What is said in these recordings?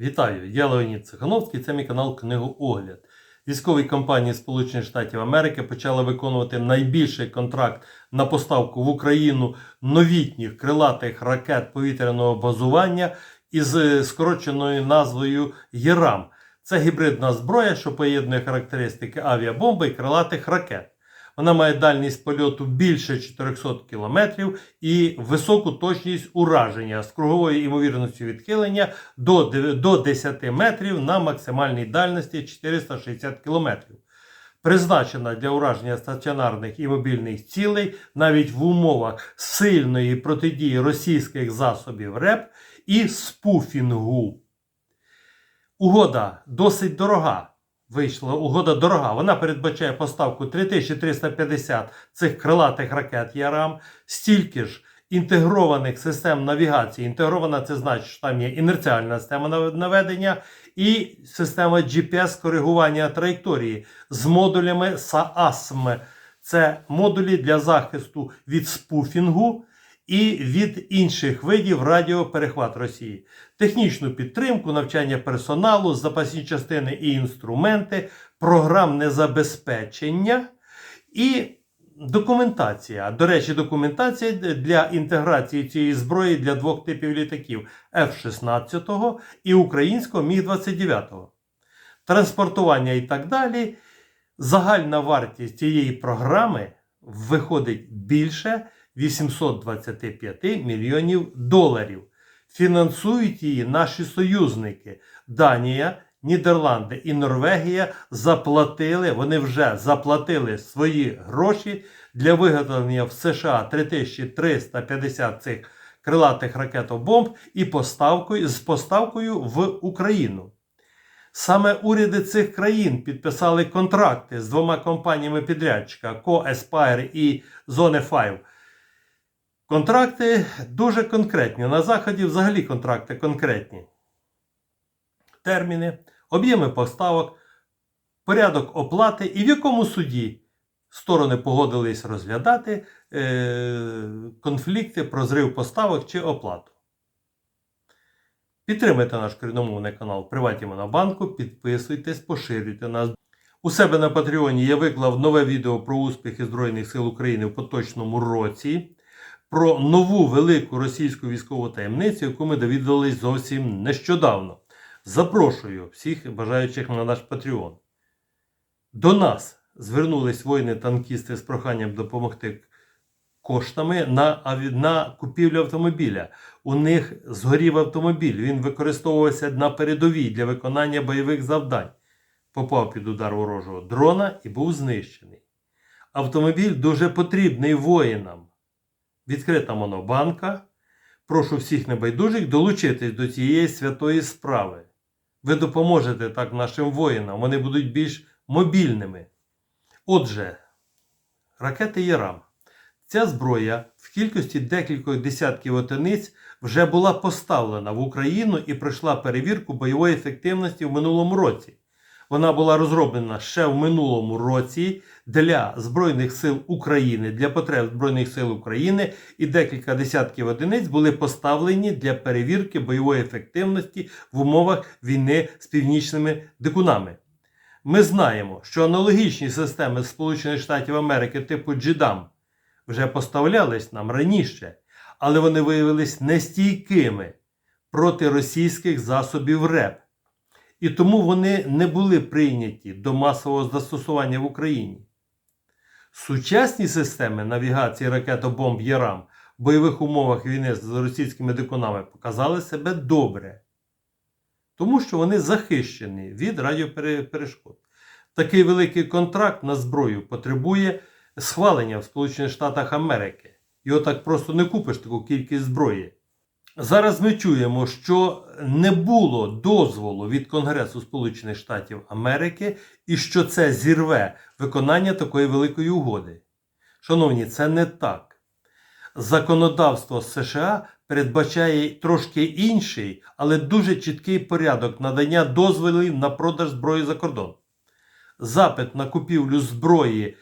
Вітаю! Я Леонід Цихановський, це мій канал Книгоогляд. Військові компанії Сполучених Штатів Америки почали виконувати найбільший контракт на поставку в Україну новітніх крилатих ракет повітряного базування із е, скороченою назвою ЄРАМ. Це гібридна зброя, що поєднує характеристики авіабомби і крилатих ракет. Вона має дальність польоту більше 400 км і високу точність ураження з круговою ймовірністю відхилення до до 10 метрів на максимальній дальності 460 км. Призначена для ураження стаціонарних і мобільних цілей навіть в умовах сильної протидії російських засобів РЕП і спуфінгу. Угода досить дорога. Вийшла угода дорога. Вона передбачає поставку 3350 цих крилатих ракет ЯРАМ, стільки ж інтегрованих систем навігації. Інтегрована це значить, що там є інерціальна система наведення і система GPS коригування траєкторії з модулями SAASM. Це модулі для захисту від спуфінгу і від інших видів радіоперехват Росії, технічну підтримку, навчання персоналу, запасні частини і інструменти, програмне забезпечення і документація. До речі, документація для інтеграції цієї зброї для двох типів літаків F-16 і українського Міг-29. Транспортування і так далі. Загальна вартість цієї програми виходить більше 825 мільйонів доларів. Фінансують її наші союзники. Данія, Нідерланди і Норвегія заплатили, вони вже заплатили свої гроші для виготовлення в США 3350 цих крилатих ракетобомб і поставкою, з поставкою в Україну. Саме уряди цих країн підписали контракти з двома компаніями підрядчика Co Aspire і Zone 5. Контракти дуже конкретні. На Заході взагалі контракти конкретні. Терміни, об'єми поставок, порядок оплати і в якому суді сторони погодились розглядати е, конфлікти про зрив поставок чи оплату. Підтримайте наш корінномовний канал Приваті Монобанку, підписуйтесь, поширюйте нас. У себе на Патреоні я виклав нове відео про успіхи Збройних сил України в поточному році, про нову велику російську військову таємницю, яку ми довідались зовсім нещодавно. Запрошую всіх бажаючих на наш Patreon. До нас звернулись воїни-танкісти з проханням допомогти коштами на, на купівлю автомобіля. У них згорів автомобіль. Він використовувався на передовій для виконання бойових завдань. Попав під удар ворожого дрона і був знищений. Автомобіль дуже потрібний воїнам. Відкрита монобанка. Прошу всіх небайдужих долучитись до цієї святої справи. Ви допоможете так нашим воїнам, вони будуть більш мобільними. Отже, ракети ЄРАМ. Ця зброя в кількості декількох десятків одиниць вже була поставлена в Україну і пройшла перевірку бойової ефективності в минулому році. Вона була розроблена ще в минулому році для Збройних сил України, для потреб Збройних сил України, і декілька десятків одиниць були поставлені для перевірки бойової ефективності в умовах війни з північними дикунами. Ми знаємо, що аналогічні системи Сполучених Штатів Америки типу GDAM вже поставлялись нам раніше, але вони виявились нестійкими проти російських засобів РЕП. І тому вони не були прийняті до масового застосування в Україні. Сучасні системи навігації ракетобомб ЯРАМ в бойових умовах війни з російськими дикунами показали себе добре, тому що вони захищені від радіоперешкод. Такий великий контракт на зброю потребує схвалення в Сполучених Штатах Америки. Його так просто не купиш таку кількість зброї. Зараз ми чуємо, що не було дозволу від Конгресу Сполучених Штатів Америки і що це зірве виконання такої великої угоди. Шановні, це не так. Законодавство США передбачає трошки інший, але дуже чіткий порядок надання дозволів на продаж зброї за кордон. Запит на купівлю зброї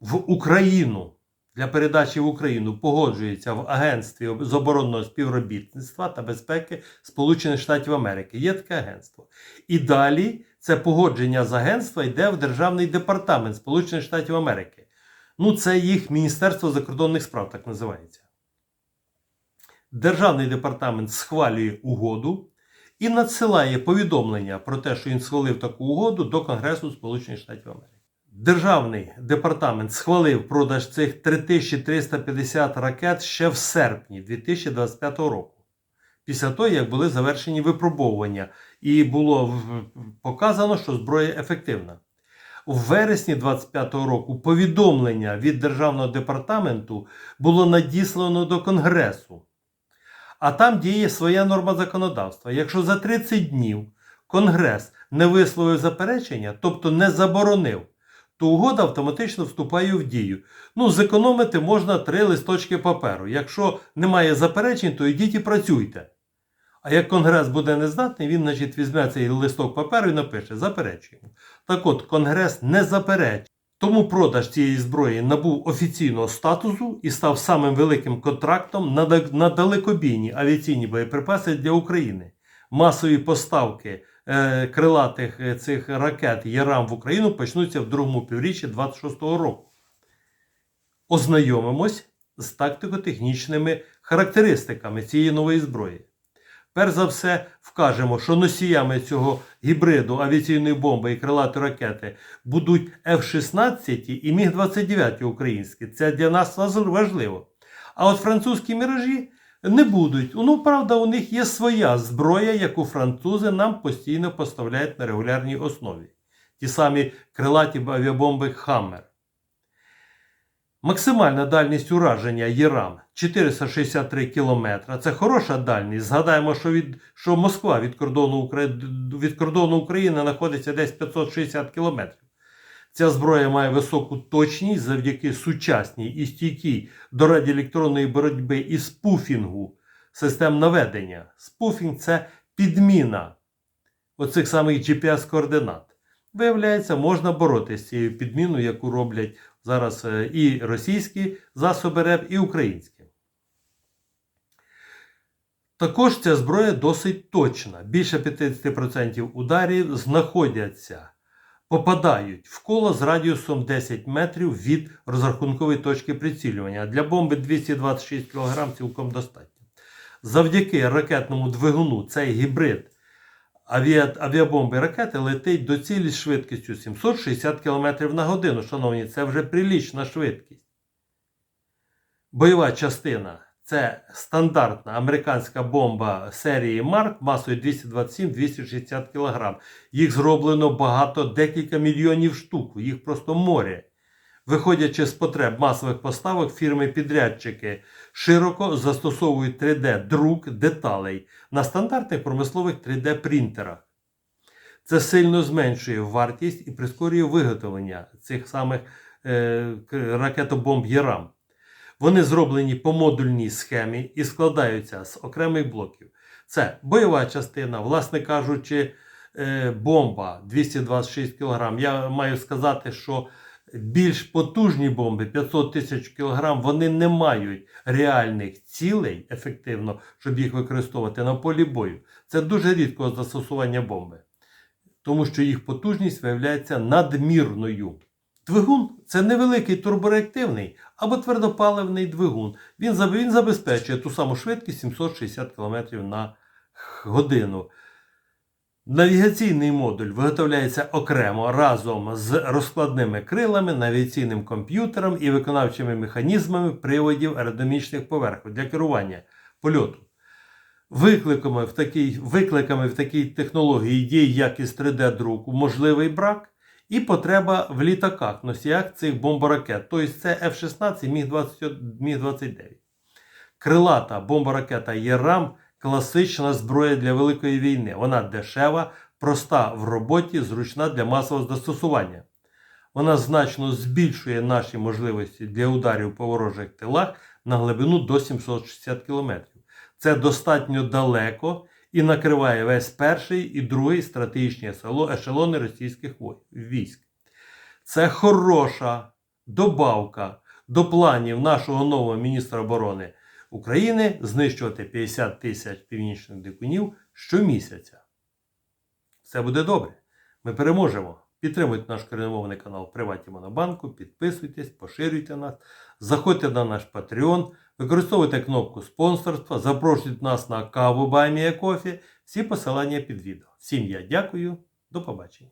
в Україну для передачі в Україну погоджується в Агентстві з оборонного співробітництва та безпеки Сполучених Штатів Америки. Є таке агентство. І далі це погодження з агентства йде в Державний департамент Сполучених Штатів Америки. Ну, це їх Міністерство закордонних справ, так називається. Державний департамент схвалює угоду і надсилає повідомлення про те, що він схвалив таку угоду до Конгресу Сполучених Штатів Америки. Державний департамент схвалив продаж цих 3350 ракет ще в серпні 2025 року. Після того, як були завершені випробовування, і було показано, що зброя ефективна. У вересні 2025 року повідомлення від Державного департаменту було надіслано до Конгресу. А там діє своя норма законодавства. Якщо за 30 днів Конгрес не висловив заперечення, тобто не заборонив, то угода автоматично вступає в дію. Ну, зекономити можна три листочки паперу. Якщо немає заперечень, то йдіть і працюйте. А як Конгрес буде нездатний, він, значить, візьме цей листок паперу і напише заперечуємо. Так от, Конгрес не заперечує. Тому продаж цієї зброї набув офіційного статусу і став самим великим контрактом на, на далекобійні авіаційні боєприпаси для України. Масові поставки крилатих е, цих ракет ЯРАМ в Україну почнуться в другому півріччі 26-го року. Ознайомимось з тактико-технічними характеристиками цієї нової зброї. Перш за все, вкажемо, що носіями цього гібриду авіаційної бомби і крилатої ракети будуть F-16 і Міг-29 українські. Це для нас важливо. А от французькі міражі не будуть. Ну, правда, у них є своя зброя, яку французи нам постійно поставляють на регулярній основі. Ті самі крилаті авіабомби Хаммер. Максимальна дальність ураження ЄРАМ 463 км. Це хороша дальність. Згадаємо, що, від, що Москва від кордону, від кордону України знаходиться десь 560 км. Ця зброя має високу точність завдяки сучасній і стійкій до радіоелектронної боротьби і спуфінгу систем наведення. Спуфінг це підміна оцих самих GPS-координат. Виявляється, можна боротися з цією підміною, яку роблять зараз е, і російські засоби РЕП, і українські. Також ця зброя досить точна. Більше 50% ударів знаходяться, попадають в коло з радіусом 10 метрів від розрахункової точки прицілювання. Для бомби 226 кг цілком достатньо. Завдяки ракетному двигуну цей гібрид авіа... авіабомби ракети летить до цілі з швидкістю 760 км на годину. Шановні, це вже прилічна швидкість. Бойова частина це стандартна американська бомба серії Марк масою 227-260 кг. Їх зроблено багато, декілька мільйонів штук, їх просто море. Виходячи з потреб масових поставок, фірми-підрядчики широко застосовують 3D-друк деталей на стандартних промислових 3D-принтерах. Це сильно зменшує вартість і прискорює виготовлення цих самих е, ракетобомб ЄРАМ. Вони зроблені по модульній схемі і складаються з окремих блоків. Це бойова частина, власне кажучи, е, бомба 226 кг. Я маю сказати, що більш потужні бомби 500 тисяч кг, вони не мають реальних цілей ефективно, щоб їх використовувати на полі бою. Це дуже рідкого застосування бомби, тому що їх потужність виявляється надмірною. Двигун це невеликий турбореактивний або твердопаливний двигун. Він, забезпечує ту саму швидкість 760 км на годину. Навігаційний модуль виготовляється окремо разом з розкладними крилами, навігаційним комп'ютером і виконавчими механізмами приводів аеродинамічних поверхонь для керування польоту. Викликами в такій, викликами в такій технології є якість 3D-друку, можливий брак і потреба в літаках, носіях цих бомборакет. Тобто це F-16 Міг-20 Міг-29. Крилата бомборакета ЄРАМ класична зброя для великої війни. Вона дешева, проста в роботі, зручна для масового застосування. Вона значно збільшує наші можливості для ударів по ворожих тилах на глибину до 760 км. Це достатньо далеко і накриває весь перший і другий стратегічні ешелони російських військ. Це хороша добавка до планів нашого нового міністра оборони України знищувати 50 тисяч північних дикунів щомісяця. Все буде добре. Ми переможемо. Підтримуйте наш коріномовний канал Приваті Монобанку, підписуйтесь, поширюйте нас, заходьте на наш Patreon, використовуйте кнопку спонсорства, запрошуйте нас на каву Баймія Кофі. Всі посилання під відео. Всім я дякую, до побачення.